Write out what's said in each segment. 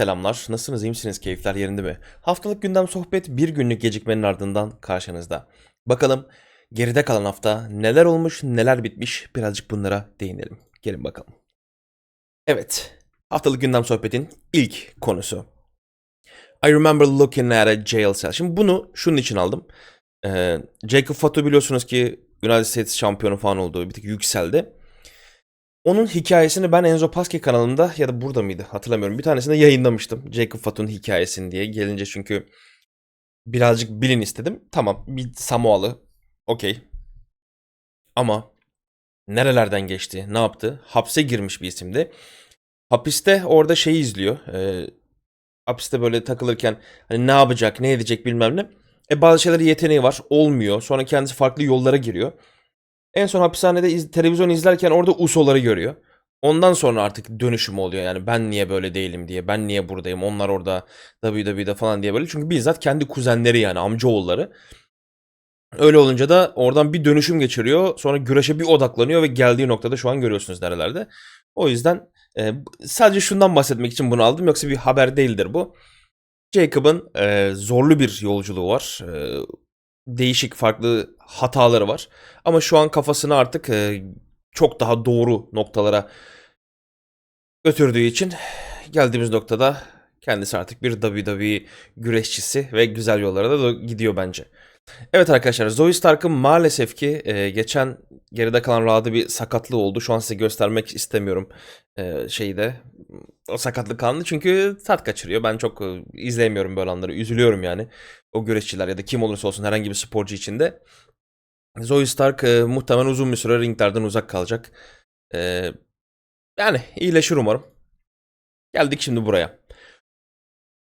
selamlar. Nasılsınız, iyi misiniz? Keyifler yerinde mi? Haftalık gündem sohbet bir günlük gecikmenin ardından karşınızda. Bakalım geride kalan hafta neler olmuş, neler bitmiş birazcık bunlara değinelim. Gelin bakalım. Evet, haftalık gündem sohbetin ilk konusu. I remember looking at a jail cell. Şimdi bunu şunun için aldım. Ee, Jacob Fatu biliyorsunuz ki United States şampiyonu falan olduğu bir tık yükseldi. Onun hikayesini ben Enzo Pasque kanalında ya da burada mıydı hatırlamıyorum. Bir tanesinde yayınlamıştım. Jacob Fatu'nun hikayesini diye. Gelince çünkü birazcık bilin istedim. Tamam bir Samoalı. Okey. Ama nerelerden geçti? Ne yaptı? Hapse girmiş bir isimdi. Hapiste orada şeyi izliyor. Ee, hapiste böyle takılırken hani ne yapacak, ne edecek bilmem ne. E bazı şeyleri yeteneği var. Olmuyor. Sonra kendisi farklı yollara giriyor. En son hapishanede iz- televizyon izlerken orada USO'ları görüyor. Ondan sonra artık dönüşüm oluyor yani ben niye böyle değilim diye, ben niye buradayım, onlar orada WWE'de falan diye böyle. Çünkü bizzat kendi kuzenleri yani amcaoğulları. Öyle olunca da oradan bir dönüşüm geçiriyor. Sonra güreşe bir odaklanıyor ve geldiği noktada şu an görüyorsunuz nerelerde. O yüzden e, sadece şundan bahsetmek için bunu aldım. Yoksa bir haber değildir bu. Jacob'ın e, zorlu bir yolculuğu var. E, değişik farklı hataları var. Ama şu an kafasını artık e, çok daha doğru noktalara götürdüğü için geldiğimiz noktada kendisi artık bir WWE güreşçisi ve güzel yollara da gidiyor bence. Evet arkadaşlar Zoe Stark'ın maalesef ki e, geçen geride kalan Raw'da bir sakatlığı oldu. Şu an size göstermek istemiyorum e, şeyi de o sakatlık anını çünkü tat kaçırıyor. Ben çok e, izleyemiyorum böyle anları. Üzülüyorum yani. O güreşçiler ya da kim olursa olsun herhangi bir sporcu içinde. Zoe Stark e, muhtemelen uzun bir süre ringlerden uzak kalacak. E, yani iyileşir umarım. Geldik şimdi buraya.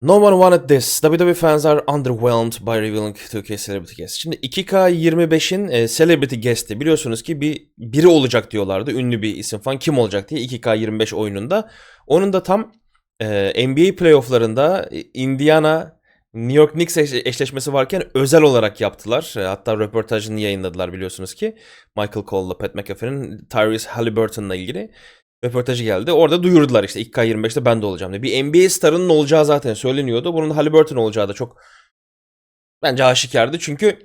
No one wanted this. WWE fans are underwhelmed by revealing 2K Celebrity Guest. Şimdi 2K25'in e, Celebrity Guest'i biliyorsunuz ki bir biri olacak diyorlardı. Ünlü bir isim falan. Kim olacak diye 2K25 oyununda. Onun da tam e, NBA playofflarında e, Indiana New York Knicks eş- eşleşmesi varken özel olarak yaptılar. E, Hatta röportajını yayınladılar biliyorsunuz ki. Michael Cole'la Pat McAfee'nin Tyrese Halliburton'la ilgili röportajı geldi. Orada duyurdular işte 2K25'te ben de olacağım diye. Bir NBA starının olacağı zaten söyleniyordu. Bunun Halliburton olacağı da çok bence aşikardı. Çünkü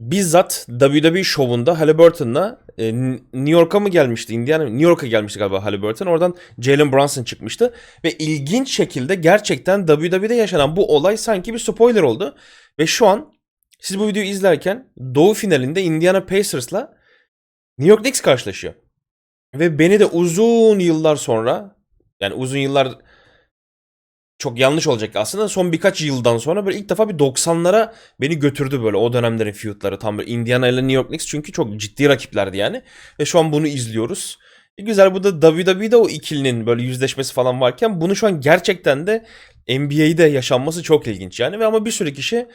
bizzat WWE şovunda Halliburton'la e, New York'a mı gelmişti? Indiana New York'a gelmişti galiba Halliburton. Oradan Jalen Brunson çıkmıştı. Ve ilginç şekilde gerçekten WWE'de yaşanan bu olay sanki bir spoiler oldu. Ve şu an siz bu videoyu izlerken Doğu finalinde Indiana Pacers'la New York Knicks karşılaşıyor. Ve beni de uzun yıllar sonra yani uzun yıllar çok yanlış olacak aslında son birkaç yıldan sonra böyle ilk defa bir 90'lara beni götürdü böyle o dönemlerin feudları tam böyle Indiana ile New York Knicks çünkü çok ciddi rakiplerdi yani ve şu an bunu izliyoruz. E güzel bu da WWE'de o ikilinin böyle yüzleşmesi falan varken bunu şu an gerçekten de NBA'de yaşanması çok ilginç yani ve ama bir sürü kişi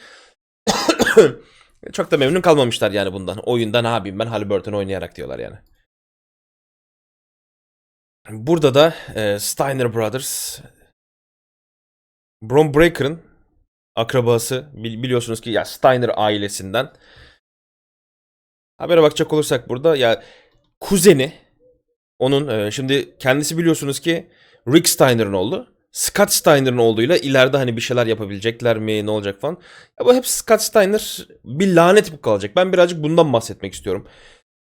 çok da memnun kalmamışlar yani bundan. Oyunda ne yapayım ben Halliburton oynayarak diyorlar yani. Burada da e, Steiner Brothers Bron Breaker'ın akrabası Bil- biliyorsunuz ki ya Steiner ailesinden. Habere bakacak olursak burada ya kuzeni onun e, şimdi kendisi biliyorsunuz ki Rick Steiner'ın oğlu. Scott Steiner'ın oğluyla ileride hani bir şeyler yapabilecekler mi ne olacak falan. Ya bu hep Scott Steiner bir lanet bu kalacak. Ben birazcık bundan bahsetmek istiyorum.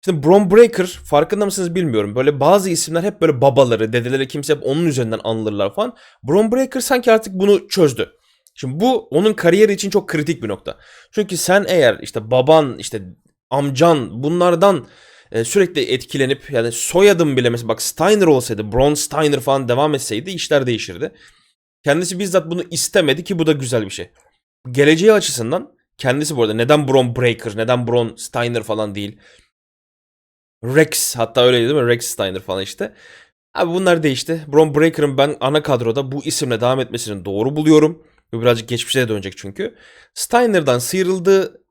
Şimdi Bron Breaker farkında mısınız bilmiyorum. Böyle bazı isimler hep böyle babaları, dedeleri kimse hep onun üzerinden anılırlar falan. Bron Breaker sanki artık bunu çözdü. Şimdi bu onun kariyeri için çok kritik bir nokta. Çünkü sen eğer işte baban, işte amcan bunlardan e, sürekli etkilenip yani soyadın bile mesela bak Steiner olsaydı, Bron Steiner falan devam etseydi işler değişirdi. Kendisi bizzat bunu istemedi ki bu da güzel bir şey. Geleceği açısından kendisi bu arada neden Bron Breaker, neden Bron Steiner falan değil. Rex hatta öyleydi değil mi? Rex Steiner falan işte. Abi bunlar değişti. Bron Breaker'ın ben ana kadroda bu isimle devam etmesini doğru buluyorum. Bu birazcık geçmişe de dönecek çünkü. Steiner'dan sıyrıldı.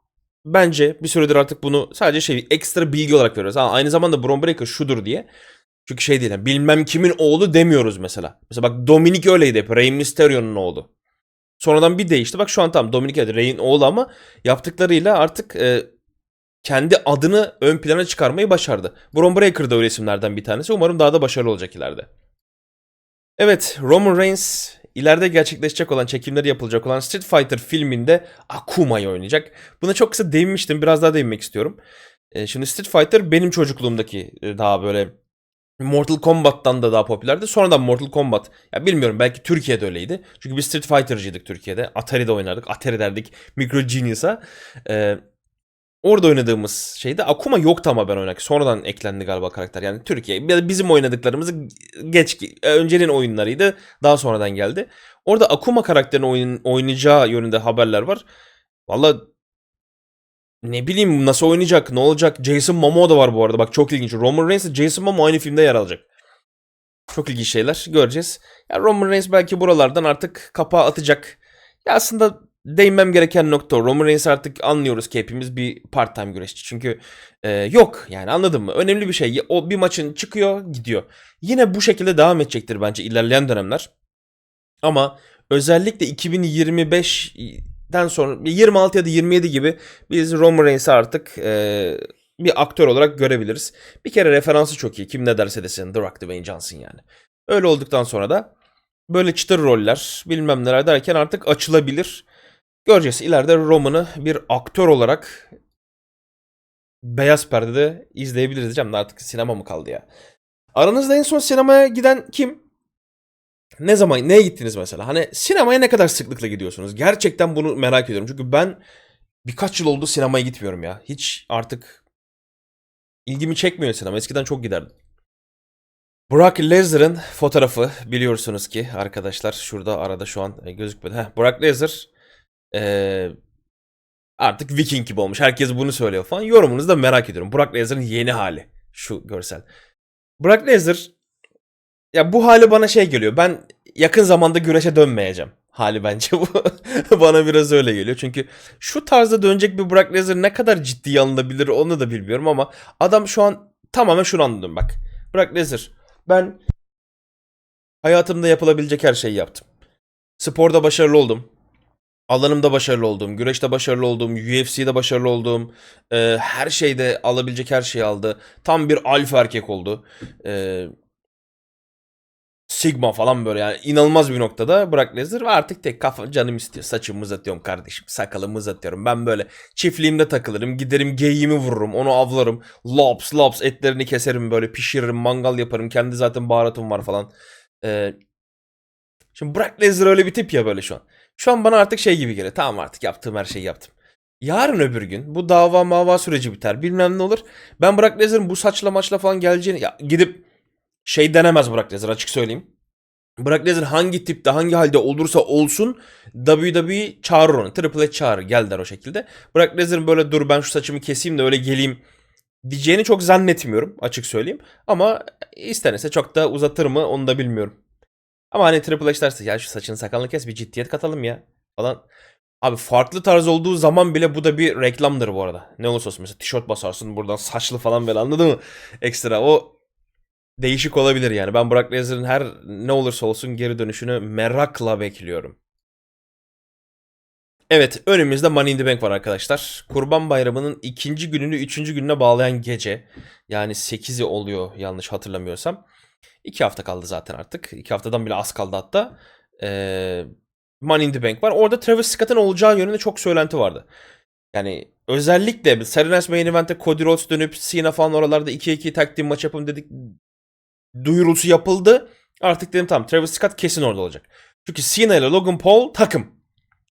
Bence bir süredir artık bunu sadece şey ekstra bilgi olarak veriyoruz. Ha, aynı zamanda Bron Breaker şudur diye. Çünkü şey değil yani bilmem kimin oğlu demiyoruz mesela. Mesela bak Dominic öyleydi hep. Rey Mysterio'nun oğlu. Sonradan bir değişti. Bak şu an tamam Dominic evet Rey'in oğlu ama yaptıklarıyla artık e, kendi adını ön plana çıkarmayı başardı. Bron Breaker da öyle isimlerden bir tanesi. Umarım daha da başarılı olacak ileride. Evet, Roman Reigns ileride gerçekleşecek olan, çekimleri yapılacak olan Street Fighter filminde Akuma'yı oynayacak. Buna çok kısa değinmiştim, biraz daha değinmek istiyorum. Ee, şimdi Street Fighter benim çocukluğumdaki e, daha böyle Mortal Kombat'tan da daha popülerdi. Sonradan Mortal Kombat. Ya bilmiyorum belki Türkiye'de öyleydi. Çünkü biz Street Fighter'cıydık Türkiye'de. Atari'de oynardık. Atari derdik. Micro Genius'a. Ee, orada oynadığımız şeyde Akuma yoktu ama ben oynarken. Sonradan eklendi galiba karakter. Yani Türkiye. Bizim oynadıklarımızı geç öncenin oyunlarıydı. Daha sonradan geldi. Orada Akuma karakterini oyun, oynayacağı yönünde haberler var. Valla ne bileyim nasıl oynayacak, ne olacak? Jason Momoa da var bu arada. Bak çok ilginç. Roman Reigns ile Jason Momoa aynı filmde yer alacak. Çok ilginç şeyler göreceğiz. Ya Roman Reigns belki buralardan artık kapağı atacak. Ya aslında değinmem gereken nokta. Roman Reigns artık anlıyoruz ki hepimiz bir part-time güreşçi. Çünkü e, yok yani anladın mı? Önemli bir şey. O bir maçın çıkıyor gidiyor. Yine bu şekilde devam edecektir bence ilerleyen dönemler. Ama özellikle 2025'den sonra 26 ya da 27 gibi biz Roman Reigns'i artık e, bir aktör olarak görebiliriz. Bir kere referansı çok iyi. Kim ne derse desin The Rock, Dwayne Johnson yani. Öyle olduktan sonra da böyle çıtır roller bilmem neler derken artık açılabilir. Göreceğiz. İleride Roman'ı bir aktör olarak beyaz perdede izleyebiliriz diyeceğim de artık sinema mı kaldı ya? Aranızda en son sinemaya giden kim? Ne zaman, neye gittiniz mesela? Hani sinemaya ne kadar sıklıkla gidiyorsunuz? Gerçekten bunu merak ediyorum. Çünkü ben birkaç yıl oldu sinemaya gitmiyorum ya. Hiç artık ilgimi çekmiyor sinema. Eskiden çok giderdim. Brock Lesnar'ın fotoğrafı biliyorsunuz ki arkadaşlar şurada arada şu an gözükmedi. Heh, Brock Lesnar ee, artık Viking gibi olmuş. Herkes bunu söylüyor falan. Yorumunuzu da merak ediyorum. Brock Lesnar'ın yeni hali. Şu görsel. Brock Lesnar ya bu hali bana şey geliyor. Ben yakın zamanda güreşe dönmeyeceğim. Hali bence bu. bana biraz öyle geliyor. Çünkü şu tarzda dönecek bir Brock Lesnar ne kadar ciddi alınabilir onu da bilmiyorum ama adam şu an tamamen şunu anladım bak. Brock Lesnar ben hayatımda yapılabilecek her şeyi yaptım. Sporda başarılı oldum. Alanımda başarılı oldum. Güreşte başarılı oldum. UFC'de başarılı oldum. Ee, her şeyde alabilecek her şeyi aldı. Tam bir alfa erkek oldu. Ee, Sigma falan böyle yani inanılmaz bir noktada Brock Lesnar ve artık tek kafa canım istiyor. Saçımı uzatıyorum kardeşim. Sakalımı uzatıyorum. Ben böyle çiftliğimde takılırım. Giderim geyiğimi vururum. Onu avlarım. Lops lops etlerini keserim böyle pişiririm. Mangal yaparım. Kendi zaten baharatım var falan. Ee, şimdi Brock Lesnar öyle bir tip ya böyle şu an. Şu an bana artık şey gibi geliyor. Tamam artık yaptığım her şeyi yaptım. Yarın öbür gün bu dava mava süreci biter. Bilmem ne olur. Ben Brock Lesnar'ın bu saçla maçla falan geleceğini ya gidip şey denemez Brock Lesnar açık söyleyeyim. Brock Lesnar hangi tipte hangi halde olursa olsun WWE çağırır onu. Triple H çağırır gel der o şekilde. Brock Lesnar'ın böyle dur ben şu saçımı keseyim de öyle geleyim diyeceğini çok zannetmiyorum açık söyleyeyim. Ama istenirse çok da uzatır mı onu da bilmiyorum. Ama hani Triple H derse ya şu saçını sakalını kes bir ciddiyet katalım ya falan. Abi farklı tarz olduğu zaman bile bu da bir reklamdır bu arada. Ne olursa olsun mesela tişört basarsın buradan saçlı falan böyle anladın mı? Ekstra o değişik olabilir yani. Ben Brock Lesnar'ın her ne olursa olsun geri dönüşünü merakla bekliyorum. Evet önümüzde Money in the Bank var arkadaşlar. Kurban Bayramı'nın ikinci gününü üçüncü gününe bağlayan gece. Yani 8'i oluyor yanlış hatırlamıyorsam. İki hafta kaldı zaten artık. İki haftadan bile az kaldı hatta. Ee, Money in the Bank var. Orada Travis Scott'ın olacağı yönünde çok söylenti vardı. Yani özellikle Serenas Main Event'te Cody Rhodes dönüp Cena falan oralarda 2-2 tag team maç yapalım dedik. Duyurusu yapıldı. Artık dedim tamam Travis Scott kesin orada olacak. Çünkü Cena ile Logan Paul takım.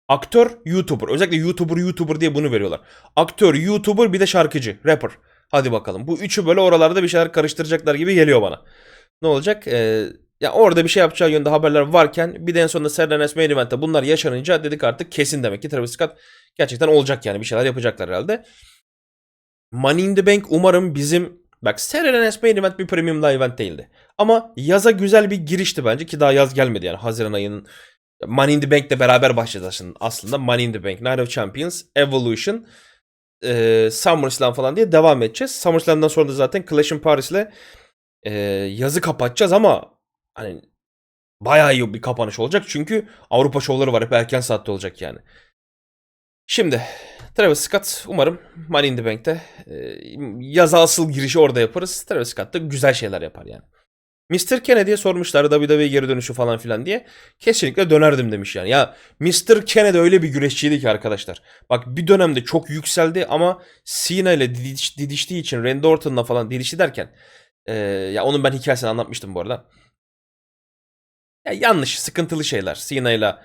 Aktör, YouTuber. Özellikle YouTuber, YouTuber diye bunu veriyorlar. Aktör, YouTuber bir de şarkıcı, rapper. Hadi bakalım. Bu üçü böyle oralarda bir şeyler karıştıracaklar gibi geliyor bana. Ne olacak? Ee, ya orada bir şey yapacağı yönde haberler varken bir de en sonunda Serdanes Main Event'te bunlar yaşanınca dedik artık kesin demek ki Travis Scott gerçekten olacak yani bir şeyler yapacaklar herhalde. Money in the Bank umarım bizim bak Serdanes Main Event bir premium live event değildi. Ama yaza güzel bir girişti bence ki daha yaz gelmedi yani Haziran ayının Money in the Bank'le beraber başladı aslında. Money in the Bank, Night of Champions, Evolution, e, SummerSlam falan diye devam edeceğiz. SummerSlam'dan sonra da zaten Clash in Paris'le e, yazı kapatacağız ama hani bayağı iyi bir kapanış olacak. Çünkü Avrupa şovları var. Hep erken saatte olacak yani. Şimdi Travis Scott umarım Money in the Bank'te e, yaza asıl girişi orada yaparız. Travis Scott da güzel şeyler yapar yani. Mr. Kennedy'ye sormuşlar WWE geri dönüşü falan filan diye. Kesinlikle dönerdim demiş yani. Ya Mr. Kennedy öyle bir güreşçiydi ki arkadaşlar. Bak bir dönemde çok yükseldi ama Cena ile didiş, didiştiği için Randy Orton'la falan didişti derken e, ya onun ben hikayesini anlatmıştım bu arada. Ya yanlış, sıkıntılı şeyler. Cena ile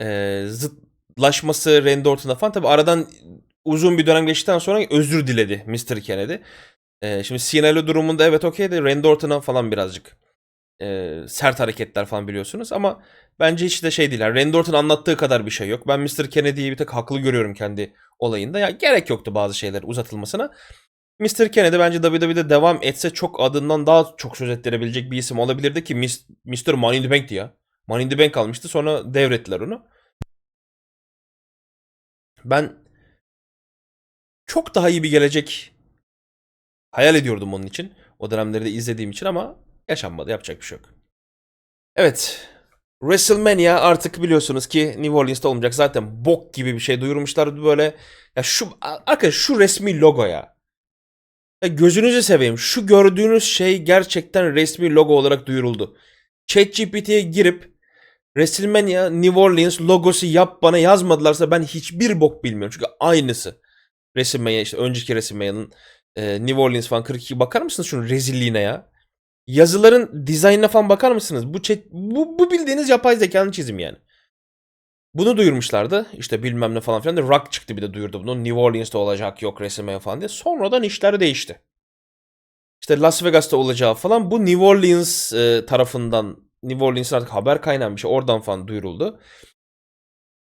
e, zıtlaşması Randy falan. Tabi aradan uzun bir dönem geçtikten sonra özür diledi Mr. Kennedy. E, şimdi Cena ile durumunda evet okeydi. Randy Orton'a falan birazcık e, sert hareketler falan biliyorsunuz. Ama bence hiç de şey değil. Yani Randy anlattığı kadar bir şey yok. Ben Mr. Kennedy'yi bir tek haklı görüyorum kendi olayında. Ya gerek yoktu bazı şeyler uzatılmasına. Mr. Kennedy bence WWE'de devam etse çok adından daha çok söz ettirebilecek bir isim olabilirdi ki Mr. Money in the Bank'ti ya. Money in the Bank almıştı sonra devrettiler onu. Ben çok daha iyi bir gelecek hayal ediyordum onun için. O dönemleri de izlediğim için ama yaşanmadı. Yapacak bir şey yok. Evet. WrestleMania artık biliyorsunuz ki New Orleans'ta olmayacak. Zaten bok gibi bir şey duyurmuşlar böyle. Ya şu arkadaş şu resmi logo ya. Ya gözünüzü seveyim. Şu gördüğünüz şey gerçekten resmi logo olarak duyuruldu. ChatGPT'ye girip WrestleMania New Orleans logosu yap bana yazmadılarsa ben hiçbir bok bilmiyorum. Çünkü aynısı. WrestleMania işte önceki WrestleMania'nın e, New Orleans falan 42 bakar mısınız şunun rezilliğine ya? Yazıların dizaynına falan bakar mısınız? Bu, chat, bu, bu bildiğiniz yapay zekanın çizim yani. Bunu duyurmuşlardı. İşte bilmem ne falan filan. De Rock çıktı bir de duyurdu bunu. New Orleans'ta olacak yok WrestleMania falan diye. Sonradan işler değişti. İşte Las Vegas'ta olacağı falan bu New Orleans e, tarafından New Orleans'ın artık haber kaynağı bir şey oradan falan duyuruldu.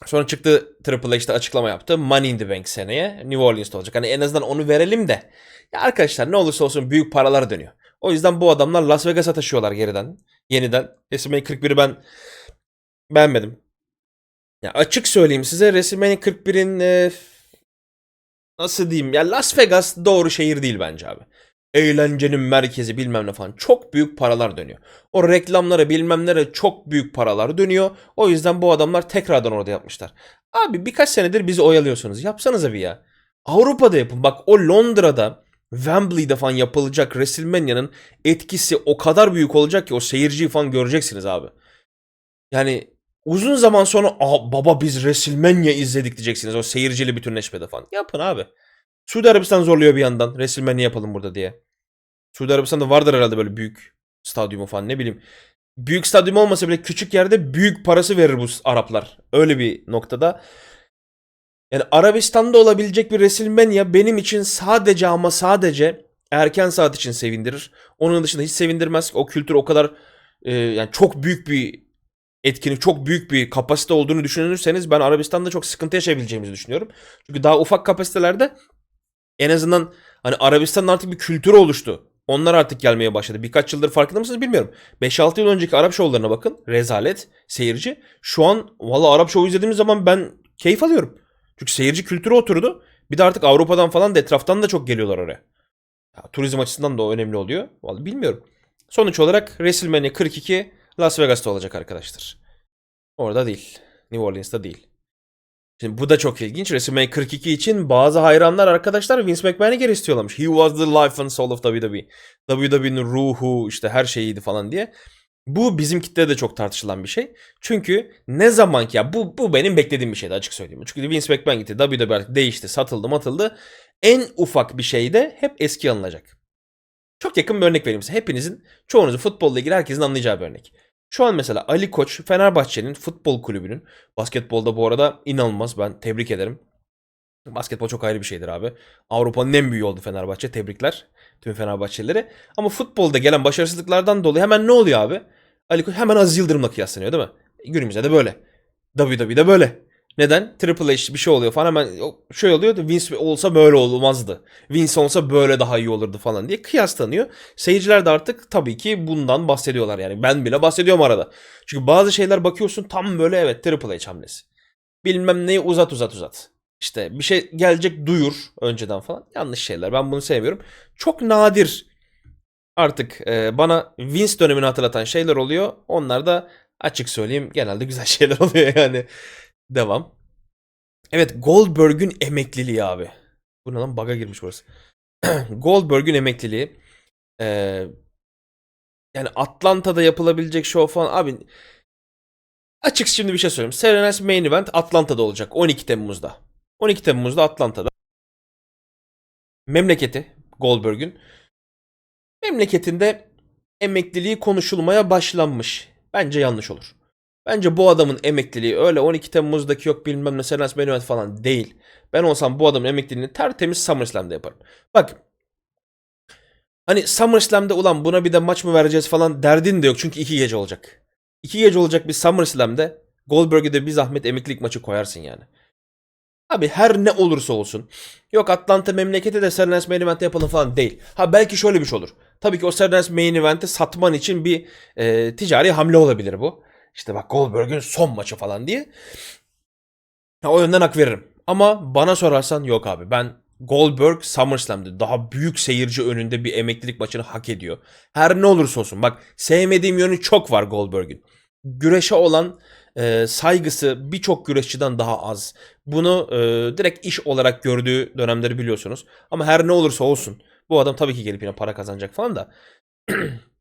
Sonra çıktı Triple H'de açıklama yaptı. Money in the Bank seneye New Orleans'ta olacak. Hani en azından onu verelim de. Ya arkadaşlar ne olursa olsun büyük paralar dönüyor. O yüzden bu adamlar Las Vegas'a taşıyorlar geriden. Yeniden. WrestleMania 41'i ben beğenmedim. Ya açık söyleyeyim size WrestleMania 41'in e, nasıl diyeyim ya Las Vegas doğru şehir değil bence abi. Eğlencenin merkezi bilmem ne falan. Çok büyük paralar dönüyor. O reklamlara bilmemlere çok büyük paralar dönüyor. O yüzden bu adamlar tekrardan orada yapmışlar. Abi birkaç senedir bizi oyalıyorsunuz. Yapsanıza bir ya. Avrupa'da yapın. Bak o Londra'da Wembley'de falan yapılacak WrestleMania'nın etkisi o kadar büyük olacak ki o seyirciyi falan göreceksiniz abi. Yani uzun zaman sonra baba biz WrestleMania izledik diyeceksiniz o seyircili bütünleşmede falan. Yapın abi. Suudi Arabistan zorluyor bir yandan. WrestleMania yapalım burada diye. Suudi Arabistan'da vardır herhalde böyle büyük stadyumu falan ne bileyim. Büyük stadyum olmasa bile küçük yerde büyük parası verir bu Araplar. Öyle bir noktada. Yani Arabistan'da olabilecek bir WrestleMania benim için sadece ama sadece erken saat için sevindirir. Onun dışında hiç sevindirmez. O kültür o kadar e, yani çok büyük bir etkinlik, çok büyük bir kapasite olduğunu düşünürseniz ben Arabistan'da çok sıkıntı yaşayabileceğimizi düşünüyorum. Çünkü daha ufak kapasitelerde en azından hani Arabistan'ın artık bir kültürü oluştu. Onlar artık gelmeye başladı. Birkaç yıldır farkında mısınız bilmiyorum. 5-6 yıl önceki Arap şovlarına bakın. Rezalet, seyirci. Şu an valla Arap şovu izlediğimiz zaman ben keyif alıyorum. Çünkü seyirci kültürü oturdu. Bir de artık Avrupa'dan falan da etraftan da çok geliyorlar oraya. Ya, turizm açısından da önemli oluyor. Vallahi bilmiyorum. Sonuç olarak WrestleMania 42 Las Vegas'ta olacak arkadaşlar. Orada değil. New Orleans'ta değil. Şimdi bu da çok ilginç. WrestleMania 42 için bazı hayranlar arkadaşlar Vince McMahon'ı geri istiyorlarmış. He was the life and soul of WWE. WWE'nin ruhu işte her şeyiydi falan diye. Bu bizim kitlede de çok tartışılan bir şey. Çünkü ne zaman ki ya bu, bu benim beklediğim bir şeydi açık söyleyeyim. Çünkü Vince McMahon gitti. WWE artık değişti, satıldı, matıldı. En ufak bir şeyde hep eski alınacak. Çok yakın bir örnek vereyim size. Hepinizin, çoğunuzun futbolla ilgili herkesin anlayacağı bir örnek. Şu an mesela Ali Koç Fenerbahçe'nin futbol kulübünün basketbolda bu arada inanılmaz ben tebrik ederim. Basketbol çok ayrı bir şeydir abi. Avrupa'nın en büyüğü oldu Fenerbahçe. Tebrikler tüm Fenerbahçelilere. Ama futbolda gelen başarısızlıklardan dolayı hemen ne oluyor abi? Ali Koç hemen Aziz Yıldırım'la kıyaslanıyor değil mi? Günümüzde de böyle. WWE'de böyle. Neden? Triple H bir şey oluyor falan hemen şey oluyor da Vince olsa böyle olmazdı. Vince olsa böyle daha iyi olurdu falan diye kıyaslanıyor. Seyirciler de artık tabii ki bundan bahsediyorlar yani. Ben bile bahsediyorum arada. Çünkü bazı şeyler bakıyorsun tam böyle evet Triple H hamlesi. Bilmem neyi uzat uzat uzat. İşte bir şey gelecek duyur önceden falan. Yanlış şeyler. Ben bunu sevmiyorum. Çok nadir artık e, bana Vince dönemini hatırlatan şeyler oluyor. Onlar da açık söyleyeyim genelde güzel şeyler oluyor yani. Devam. Evet Goldberg'ün emekliliği abi. Bu ne lan bug'a girmiş burası. Goldberg'ün emekliliği. Ee, yani Atlanta'da yapılabilecek show falan abi açık şimdi bir şey söyleyeyim. Serenas Main Event Atlanta'da olacak 12 Temmuz'da. 12 Temmuz'da Atlanta'da. Memleketi Goldberg'ün memleketinde emekliliği konuşulmaya başlanmış. Bence yanlış olur. Bence bu adamın emekliliği öyle 12 Temmuz'daki yok bilmem ne Serenas Main Event falan değil. Ben olsam bu adamın emekliliğini tertemiz SummerSlam'da yaparım. Bak Hani SummerSlam'da ulan buna bir de maç mı vereceğiz falan derdin de yok çünkü iki gece olacak. İki gece olacak bir SummerSlam'de Goldberg'e de bir zahmet emeklilik maçı koyarsın yani. Abi her ne olursa olsun. Yok Atlanta memleketi de Serenas Main Event yapalım falan değil. Ha belki şöyle bir şey olur. Tabii ki o Serenas Main Event'i satman için bir e, ticari hamle olabilir bu. İşte bak Goldberg'ün son maçı falan diye. Ha, o yönden hak veririm. Ama bana sorarsan yok abi. Ben Goldberg SummerSlam'de daha büyük seyirci önünde bir emeklilik maçını hak ediyor. Her ne olursa olsun. Bak sevmediğim yönü çok var Goldberg'ün. Güreşe olan e, saygısı birçok güreşçiden daha az. Bunu e, direkt iş olarak gördüğü dönemleri biliyorsunuz. Ama her ne olursa olsun. Bu adam tabii ki gelip yine para kazanacak falan da.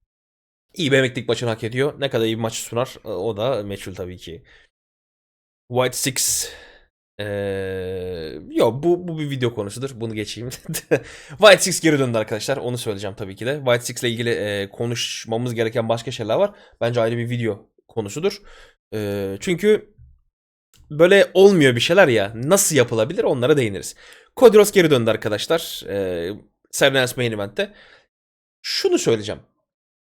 iyi bir emeklilik maçını hak ediyor. Ne kadar iyi bir maç sunar e, o da meçhul tabii ki. White Six ee, yok bu, bu bir video konusudur. Bunu geçeyim. White Six geri döndü arkadaşlar. Onu söyleyeceğim tabii ki de. White Six ile ilgili e, konuşmamız gereken başka şeyler var. Bence ayrı bir video konusudur. E, çünkü böyle olmuyor bir şeyler ya. Nasıl yapılabilir onlara değiniriz. Cody geri döndü arkadaşlar. E, Serenas Main Event'te. Şunu söyleyeceğim.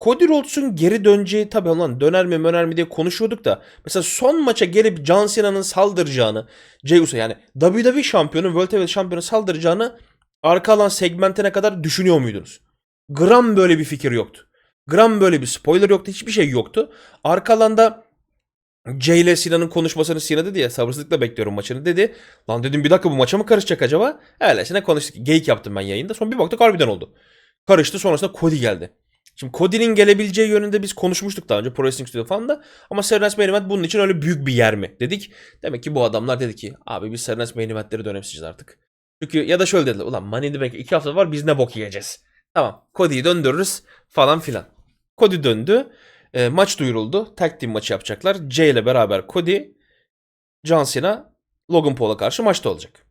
Cody Rhodes'un geri döneceği tabii olan döner mi möner mi diye konuşuyorduk da mesela son maça gelip John Cena'nın saldıracağını Jey Uso yani WWE şampiyonu World Heavyweight şampiyonu saldıracağını arka alan segmentine kadar düşünüyor muydunuz? Gram böyle bir fikir yoktu. Gram böyle bir spoiler yoktu. Hiçbir şey yoktu. Arka alanda Jay ile Sina'nın konuşmasını Sina dedi ya sabırsızlıkla bekliyorum maçını dedi. Lan dedim bir dakika bu maça mı karışacak acaba? Öylesine konuştuk. Geyik yaptım ben yayında. Sonra bir baktık harbiden oldu. Karıştı sonrasında Cody geldi. Şimdi Cody'nin gelebileceği yönünde biz konuşmuştuk daha önce Pro Wrestling Studio falan da. Ama Serenas Main Event bunun için öyle büyük bir yer mi dedik. Demek ki bu adamlar dedi ki abi biz Serenas Main Event'leri dönemsizeceğiz artık. Çünkü ya da şöyle dediler. Ulan Money in the Bank 2 hafta var biz ne bok yiyeceğiz. Tamam Cody'yi döndürürüz falan filan. Cody döndü. E, maç duyuruldu. Tag team maçı yapacaklar. Jay ile beraber Cody, John Cena, Logan Paul'a karşı maçta olacak.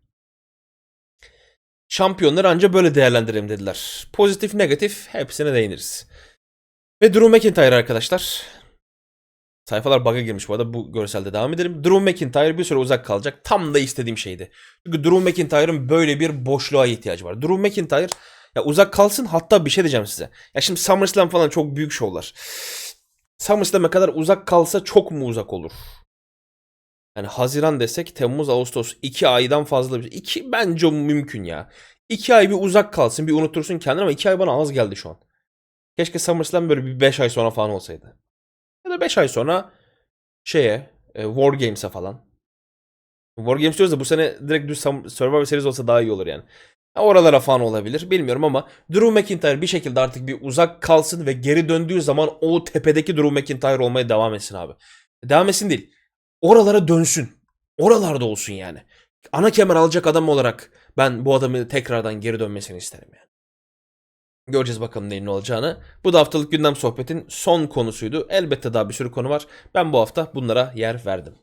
Şampiyonları anca böyle değerlendirelim dediler. Pozitif negatif hepsine değiniriz. Ve Drew McIntyre arkadaşlar. Sayfalar bug'a girmiş bu arada bu görselde devam edelim. Drew McIntyre bir süre uzak kalacak. Tam da istediğim şeydi. Çünkü Drew McIntyre'ın böyle bir boşluğa ihtiyacı var. Drew McIntyre ya uzak kalsın hatta bir şey diyeceğim size. Ya şimdi SummerSlam falan çok büyük şovlar. SummerSlam'e kadar uzak kalsa çok mu uzak olur? Yani Haziran desek Temmuz, Ağustos 2 aydan fazla bir 2 bence mümkün ya. 2 ay bir uzak kalsın bir unutursun kendini ama 2 ay bana az geldi şu an. Keşke SummerSlam böyle bir 5 ay sonra falan olsaydı. Ya da 5 ay sonra şeye e, War Games'e falan. War Games diyoruz da bu sene direkt düz Survivor Series olsa daha iyi olur yani. Ha, Oralara falan olabilir bilmiyorum ama Drew McIntyre bir şekilde artık bir uzak kalsın ve geri döndüğü zaman o tepedeki Drew McIntyre olmaya devam etsin abi. Devam etsin değil. Oralara dönsün. Oralarda olsun yani. Ana kemer alacak adam olarak ben bu adamı tekrardan geri dönmesini isterim yani. Göreceğiz bakalım neyin ne olacağını. Bu da haftalık gündem sohbetin son konusuydu. Elbette daha bir sürü konu var. Ben bu hafta bunlara yer verdim.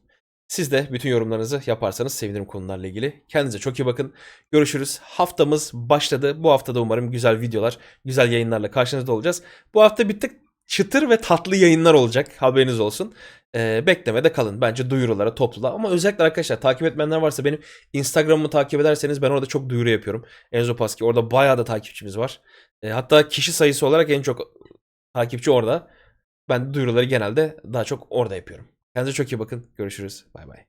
Siz de bütün yorumlarınızı yaparsanız sevinirim konularla ilgili. Kendinize çok iyi bakın. Görüşürüz. Haftamız başladı. Bu hafta da umarım güzel videolar, güzel yayınlarla karşınızda olacağız. Bu hafta bir tık çıtır ve tatlı yayınlar olacak. Haberiniz olsun. Ee, beklemede kalın. Bence duyurulara toplula. Ama özellikle arkadaşlar takip etmeyenler varsa benim Instagram'ımı takip ederseniz ben orada çok duyuru yapıyorum. Enzo Paski. Orada bayağı da takipçimiz var. E, hatta kişi sayısı olarak en çok takipçi orada. Ben duyuruları genelde daha çok orada yapıyorum. Kendinize çok iyi bakın. Görüşürüz. Bay bay.